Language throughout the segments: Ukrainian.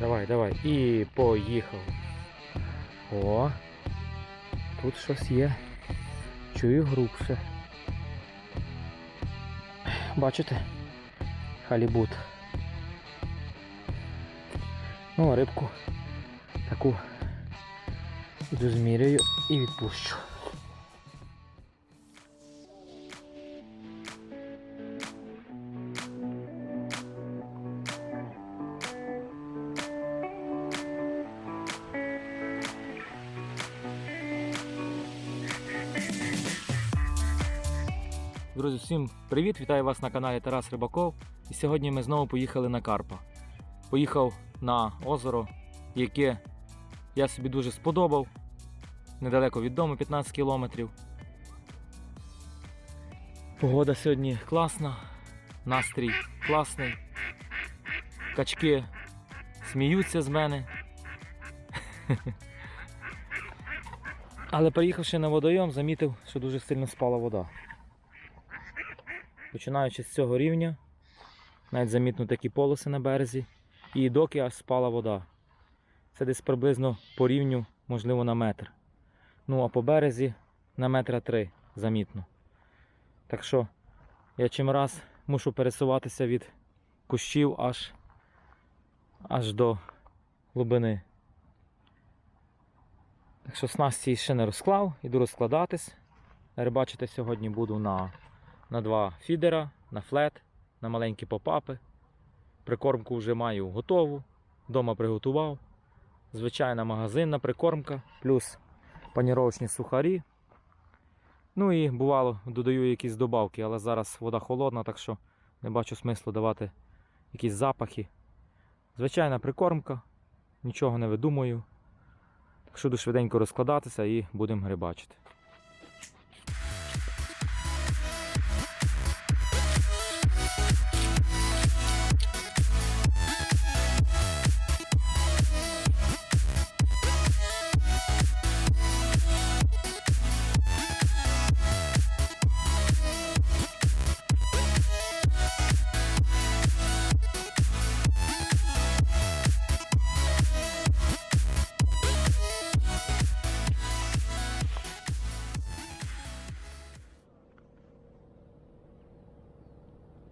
Давай, давай. І поїхав. О. Тут щось є. Чую грубше. Бачите? Халібут. Ну, а рибку таку зміряю і відпущу. Друзі, всім привіт! Вітаю вас на каналі Тарас Рибаков. І сьогодні ми знову поїхали на Карпа. Поїхав на озеро, яке я собі дуже сподобав. Недалеко від дому 15 кілометрів. Погода сьогодні класна, настрій класний. Качки сміються з мене. Але приїхавши на водойом, замітив, що дуже сильно спала вода. Починаючи з цього рівня, навіть замітно такі полоси на березі, і доки аж спала вода. Це десь приблизно по рівню, можливо, на метр. Ну а по березі на метра три замітно. Так що я чим раз мушу пересуватися від кущів аж, аж до глибини. Так що снасті ще не розклав, іду розкладатись. Рибачити сьогодні буду на на два фідера, на флет, на маленькі попапи. Прикормку вже маю готову. Дома приготував. Звичайна магазинна прикормка, плюс паніровочні сухарі. Ну і бувало, додаю якісь добавки, але зараз вода холодна, так що не бачу смислу давати якісь запахи. Звичайна прикормка, нічого не видумую. Так що швиденько розкладатися і будемо грибачити.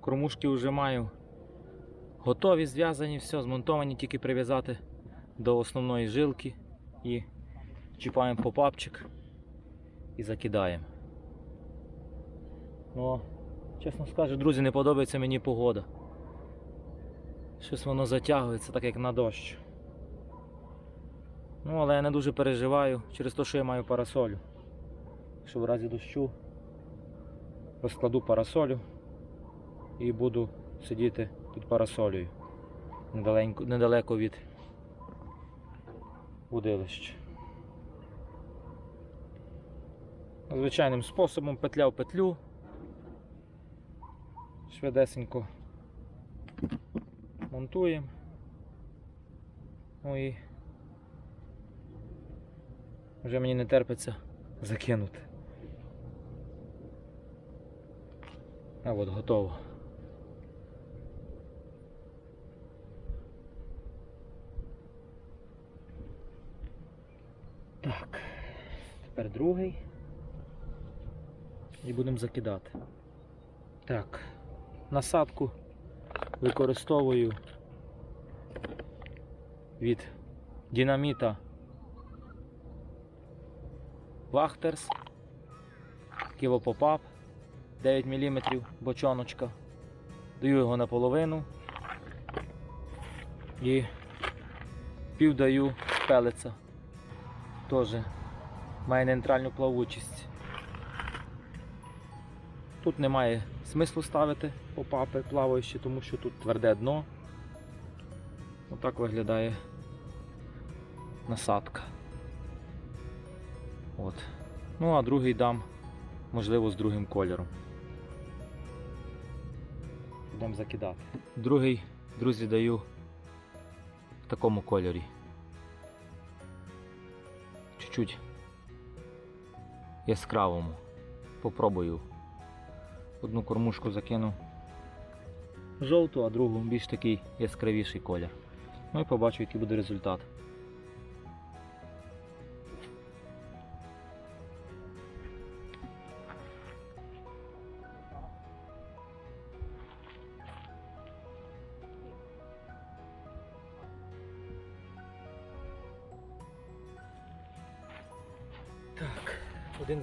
Кормушки вже маю готові, зв'язані, все, змонтовані, тільки прив'язати до основної жилки і чіпаємо попапчик і закидаємо. Ну, чесно скажу, друзі, не подобається мені погода. Щось воно затягується, так як на дощ. Ну, але я не дуже переживаю через те, що я маю парасолю. Що в разі дощу розкладу парасолю і буду сидіти під парасолею недалеко, від будилища. Звичайним способом петля в петлю. Швидесенько монтуємо. Ну і вже мені не терпиться закинути. А от готово. Так, тепер другий. І будемо закидати. Так, насадку використовую від динаміта Вахтерс, кілопопап 9 мм бочоночка. Даю його наполовину і пів даю пелиця. Теж має нейтральну плавучість. Тут немає смислу ставити попапи плаваючі, тому що тут тверде дно. Отак виглядає насадка. От. Ну а другий дам, можливо, з другим кольором. Будемо закидати. Другий, друзі, даю в такому кольорі. Чуть-чуть яскравому. Попробую. Одну кормушку закину жовту, а другу більш такий яскравіший колір. Ну і побачу, який буде результат.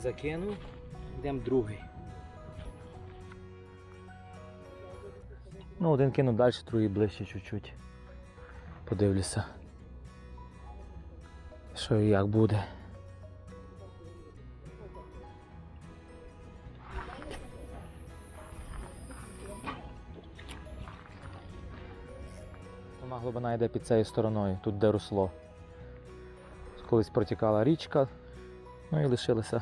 Закинув, йдемо другий. Ну, один кинув далі, другий ближче чуть-чуть. Подивлюся. Що і як буде. Вона глибина йде під цією стороною, тут де русло. Колись протікала річка, ну і лишилося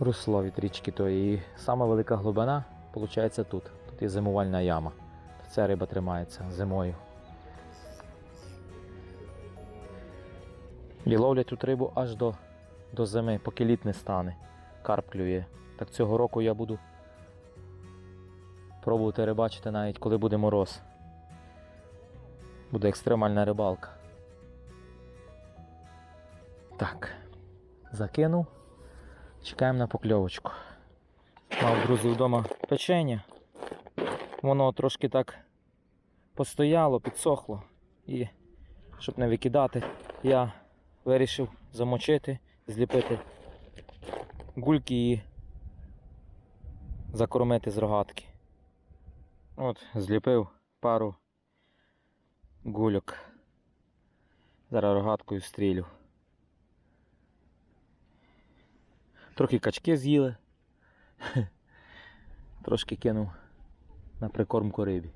русло від річки тої. І сама велика глибина виходить тут. Тут є зимувальна яма. Ця риба тримається зимою. І ловлять тут рибу аж до, до зими, поки літ не стане. Карп клює. Так цього року я буду пробувати рибачити навіть коли буде мороз. Буде екстремальна рибалка. Так, закинув. Чекаємо на покльовочку. Мав друзі вдома печення. Воно трошки так постояло, підсохло. І щоб не викидати, я вирішив замочити, зліпити гульки і закормити з рогатки. От, зліпив пару гульок. Зараз рогаткою стрілю. Трохи качки з'їли. Трошки кинув на прикормку рибі.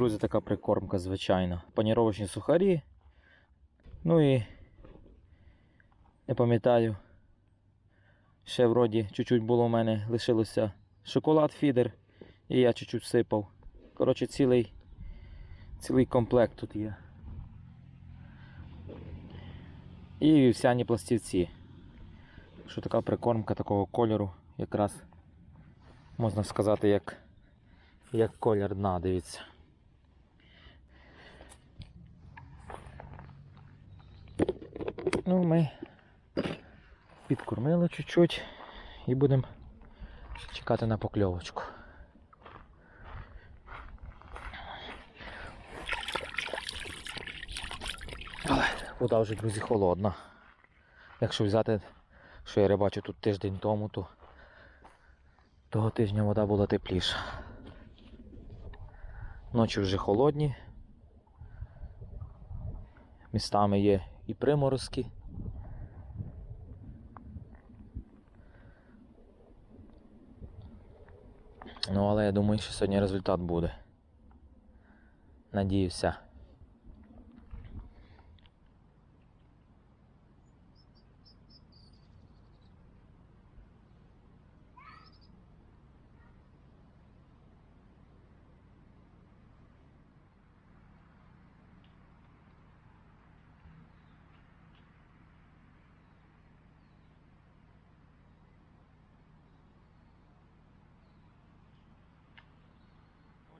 Друзі, така прикормка, звичайно. Паніровочні сухарі. Ну і не пам'ятаю. Ще вроді чуть-чуть було у мене лишилося шоколад фідер. І я чуть-чуть сипав. Коротше, цілий, цілий комплект тут є. І вівсяні пластівці. Що така прикормка такого кольору, якраз можна сказати, як, як колір дна, дивіться. Ну, ми підкормили чуть-чуть і будемо чекати на покльовочку. Але вода вже, друзі, холодна. Якщо взяти, що я рибачу тут тиждень тому, то того тижня вода була тепліша. Ночі вже холодні. Містами є і приморозки. Ну, але я думаю, що сьогодні результат буде. Надіюся.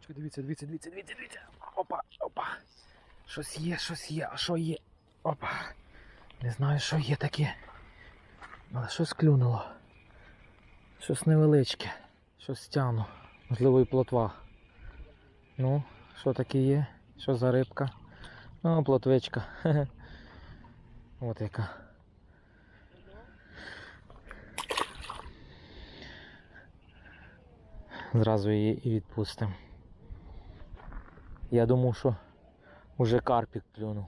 Очки, дивіться, дивіться, дивіться, дивіться, дивіться. Опа, опа. Щось є, щось є, а що є? Опа. Не знаю, що є таке. Але щось клюнуло. Щось невеличке. Щось тяну. Можливо і плотва. Ну, що таке є? Що за рибка? Ну, плотвичка. От яка. Зразу її і відпустимо. Я думав, що уже карпік клюнув.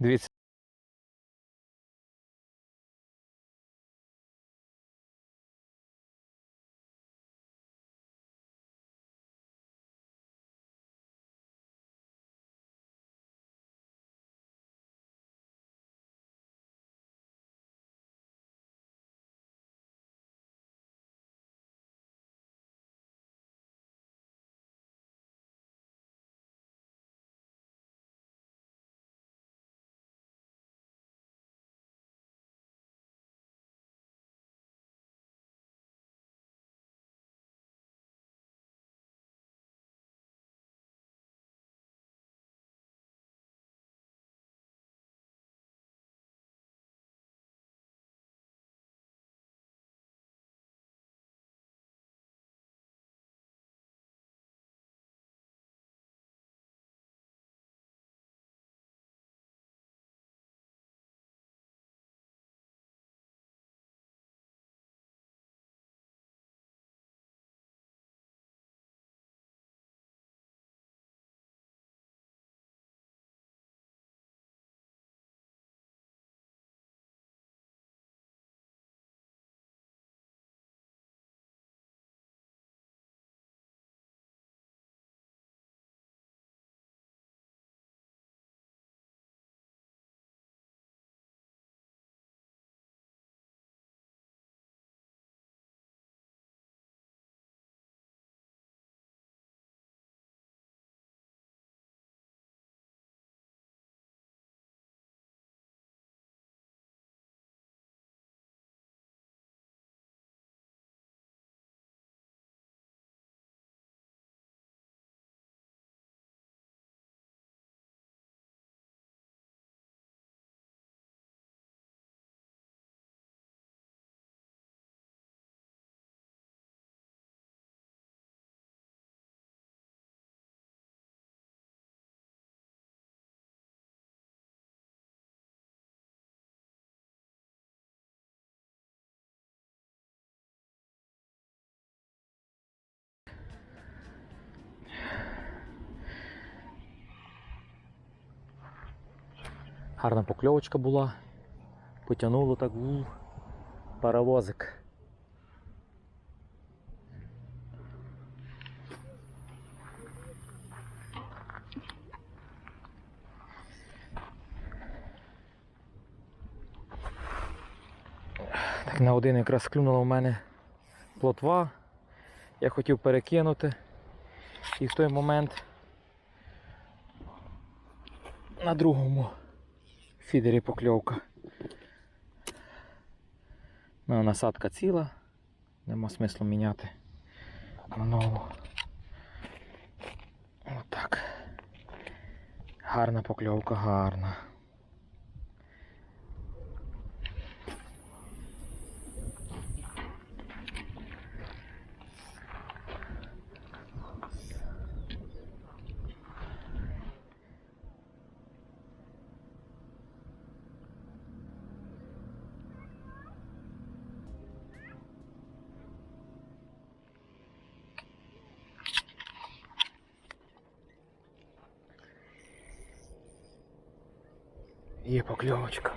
Дивіться. Гарна покльовочка була. Потягнуло так у паровозик. Так на один якраз клюнула в мене плотва. Я хотів перекинути. І в той момент на другому фідері покльовка. Ну, насадка ціла, нема смислу міняти на нову. Отак. Гарна покльовка, гарна. Є покльовочка.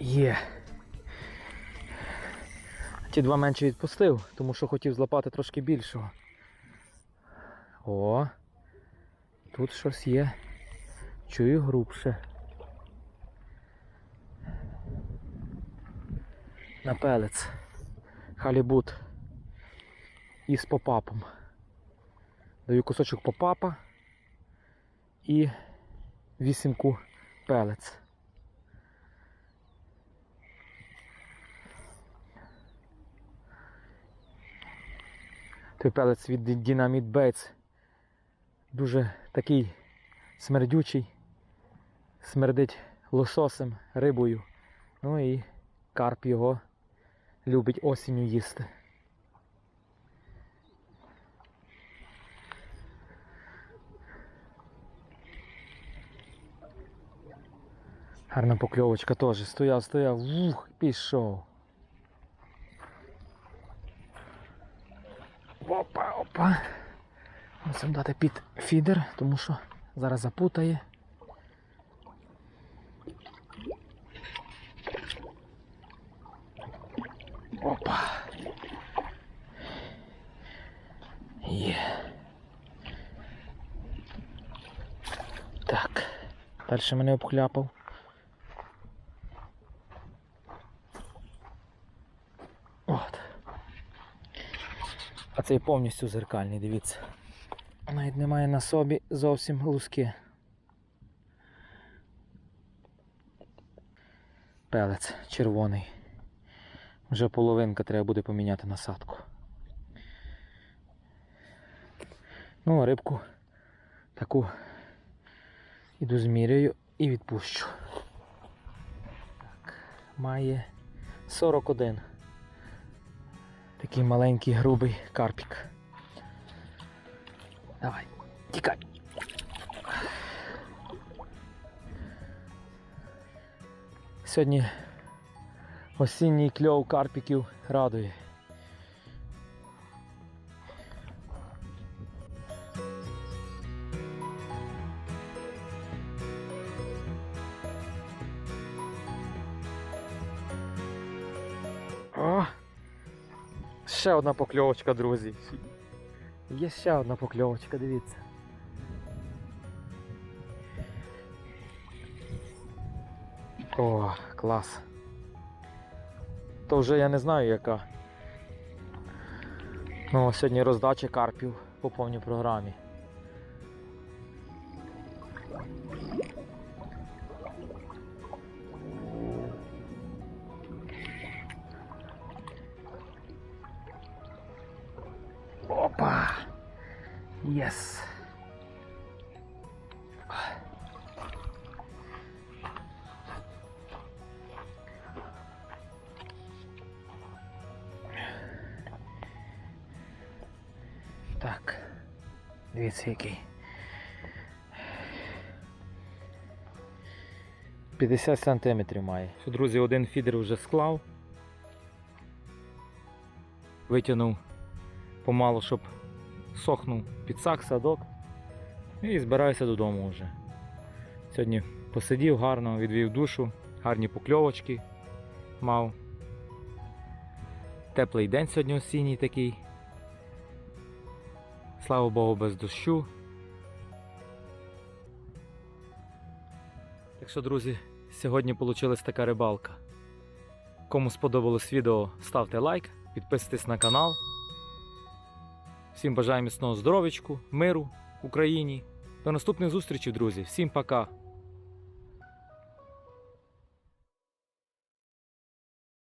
Є. Ті два менше відпустив, тому що хотів злапати трошки більшого. О, тут щось є. Чую грубше. На пелець. Халібут. Із попапом. Даю кусочок попапа і вісімку пелець. Той пелець від Dynamite Baits дуже такий смердючий, смердить лососем, рибою. Ну і карп його любить осінню їсти. Гарна покльовочка теж. Стояв, стояв, вух, пішов. Опа. Мусимо дати під фідер, тому що зараз запутає. Опа. Є. Так. Далі мене обхляпав. От. А цей повністю зеркальний, дивіться. Навіть немає на собі зовсім луски. Пелець червоний. Вже половинка треба буде поміняти насадку. Ну, а рибку таку іду зміряю і відпущу. Так, має 41. Такий маленький грубий карпік. Давай, тікай. Сьогодні осінній кльов карпіків радує. Ще одна покльовочка, друзі. Є ще одна покльовочка, дивіться. О, клас. То вже я не знаю яка. Ну, сьогодні роздача карпів по повній програмі. Єс! Так, дивіться який. 50 сантиметрів має. Друзі, один фідер вже склав. Витягнув помалу, щоб сохнув підсак, садок. І збираюся додому вже. Сьогодні посидів гарно, відвів душу, гарні покльовочки мав. Теплий день сьогодні осінній такий. Слава Богу, без дощу. Так що, друзі, сьогодні вийшла така рибалка. Кому сподобалось відео, ставте лайк, підписуйтесь на канал. Всім бажаю міцного здоров'ячку, миру Україні. До наступних зустрічей, друзі. Всім пока!